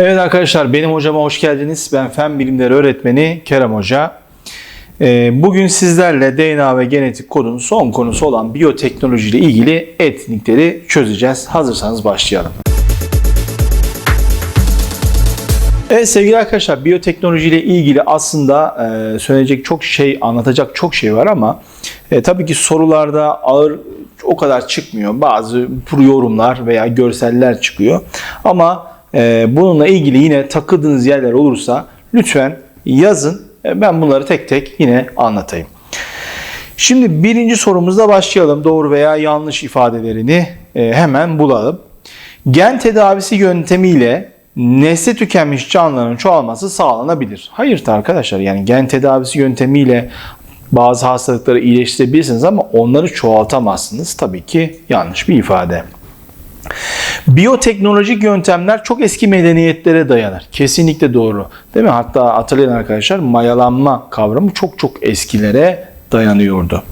Evet arkadaşlar benim hocama hoş geldiniz. Ben fen bilimleri öğretmeni Kerem Hoca. Ee, Bugün sizlerle DNA ve genetik kodun son konusu olan biyoteknoloji ile ilgili etkinlikleri çözeceğiz. Hazırsanız başlayalım. Evet sevgili arkadaşlar biyoteknoloji ile ilgili aslında e, söyleyecek çok şey, anlatacak çok şey var ama e, tabii ki sorularda ağır o kadar çıkmıyor. Bazı yorumlar veya görseller çıkıyor. Ama bununla ilgili yine takıldığınız yerler olursa lütfen yazın. E, ben bunları tek tek yine anlatayım. Şimdi birinci sorumuzla başlayalım. Doğru veya yanlış ifadelerini e, hemen bulalım. Gen tedavisi yöntemiyle nesli tükenmiş canlıların çoğalması sağlanabilir. Hayır arkadaşlar yani gen tedavisi yöntemiyle bazı hastalıkları iyileştirebilirsiniz ama onları çoğaltamazsınız. Tabii ki yanlış bir ifade. Biyoteknolojik yöntemler çok eski medeniyetlere dayanır. Kesinlikle doğru. Değil mi? Hatta hatırlayın arkadaşlar mayalanma kavramı çok çok eskilere dayanıyordu.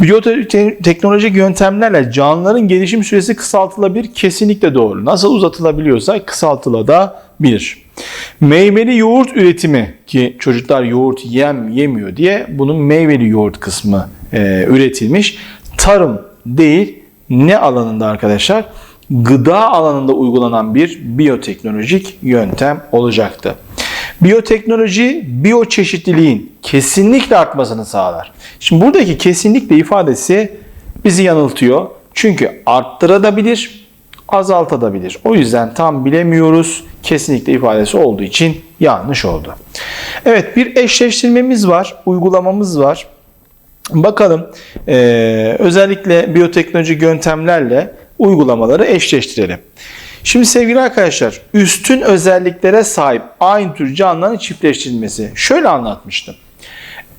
Biyoteknolojik yöntemlerle canlıların gelişim süresi kısaltılabilir. Kesinlikle doğru. Nasıl uzatılabiliyorsa kısaltılabilir. Meyveli yoğurt üretimi ki çocuklar yoğurt yem yemiyor diye bunun meyveli yoğurt kısmı e, üretilmiş. Tarım değil ne alanında arkadaşlar? Gıda alanında uygulanan bir biyoteknolojik yöntem olacaktı. Biyoteknoloji biyoçeşitliliğin kesinlikle artmasını sağlar. Şimdi buradaki kesinlikle ifadesi bizi yanıltıyor. Çünkü arttırabilir, azaltabilir. O yüzden tam bilemiyoruz. Kesinlikle ifadesi olduğu için yanlış oldu. Evet bir eşleştirmemiz var, uygulamamız var. Bakalım e, özellikle biyoteknolojik yöntemlerle uygulamaları eşleştirelim. Şimdi sevgili arkadaşlar üstün özelliklere sahip aynı tür canlıların çiftleştirilmesi. Şöyle anlatmıştım.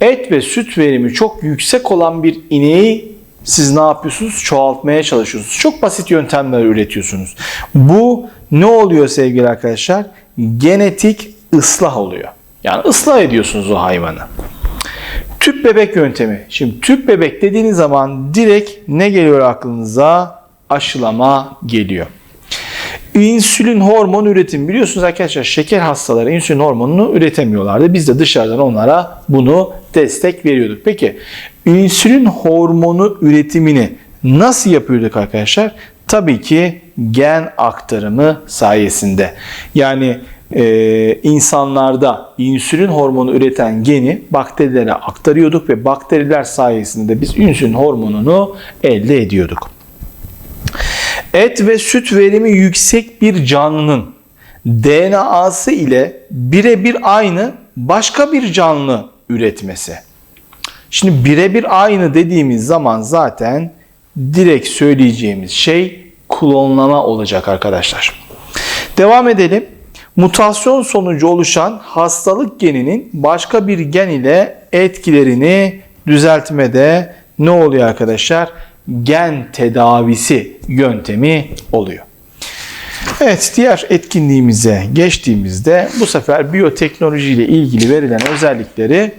Et ve süt verimi çok yüksek olan bir ineği siz ne yapıyorsunuz? Çoğaltmaya çalışıyorsunuz. Çok basit yöntemler üretiyorsunuz. Bu ne oluyor sevgili arkadaşlar? Genetik ıslah oluyor. Yani ıslah ediyorsunuz o hayvanı. Tüp bebek yöntemi. Şimdi tüp bebek dediğiniz zaman direkt ne geliyor aklınıza? Aşılama geliyor. İnsülin hormon üretim. Biliyorsunuz arkadaşlar şeker hastaları insülin hormonunu üretemiyorlardı. Biz de dışarıdan onlara bunu destek veriyorduk. Peki insülin hormonu üretimini nasıl yapıyorduk arkadaşlar? Tabii ki gen aktarımı sayesinde. Yani e, insanlarda insülin hormonu üreten geni bakterilere aktarıyorduk ve bakteriler sayesinde de biz insülin hormonunu elde ediyorduk. Et ve süt verimi yüksek bir canlının DNA'sı ile birebir aynı başka bir canlı üretmesi. Şimdi birebir aynı dediğimiz zaman zaten direkt söyleyeceğimiz şey klonlama olacak arkadaşlar. Devam edelim. Mutasyon sonucu oluşan hastalık geninin başka bir gen ile etkilerini düzeltmede ne oluyor arkadaşlar? Gen tedavisi yöntemi oluyor. Evet diğer etkinliğimize geçtiğimizde bu sefer biyoteknoloji ile ilgili verilen özellikleri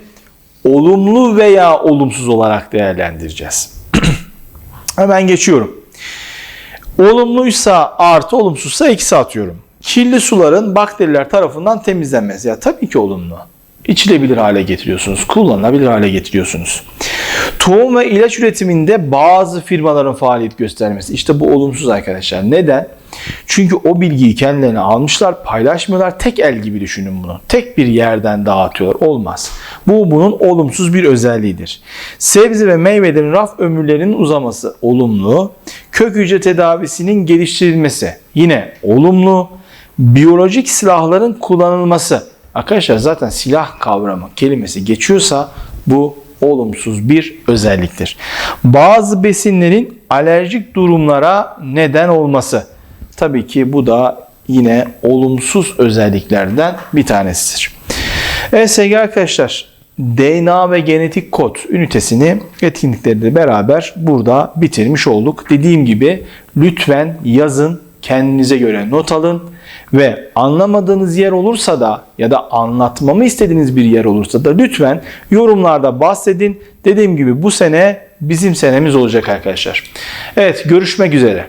olumlu veya olumsuz olarak değerlendireceğiz. Hemen geçiyorum. Olumluysa artı, olumsuzsa eksi atıyorum. Kirli suların bakteriler tarafından temizlenmesi. Ya tabii ki olumlu. İçilebilir hale getiriyorsunuz, kullanılabilir hale getiriyorsunuz. Tohum ve ilaç üretiminde bazı firmaların faaliyet göstermesi. İşte bu olumsuz arkadaşlar. Neden? Çünkü o bilgiyi kendilerine almışlar, paylaşmıyorlar. Tek el gibi düşünün bunu. Tek bir yerden dağıtıyorlar. Olmaz. Bu bunun olumsuz bir özelliğidir. Sebze ve meyvelerin raf ömürlerinin uzaması olumlu. Kök hücre tedavisinin geliştirilmesi yine olumlu. Biyolojik silahların kullanılması. Arkadaşlar zaten silah kavramı kelimesi geçiyorsa bu olumsuz bir özelliktir. Bazı besinlerin alerjik durumlara neden olması. Tabii ki bu da yine olumsuz özelliklerden bir tanesidir. Evet sevgili arkadaşlar DNA ve genetik kod ünitesini etkinlikleriyle beraber burada bitirmiş olduk. Dediğim gibi lütfen yazın kendinize göre not alın ve anlamadığınız yer olursa da ya da anlatmamı istediğiniz bir yer olursa da lütfen yorumlarda bahsedin. Dediğim gibi bu sene bizim senemiz olacak arkadaşlar. Evet görüşmek üzere.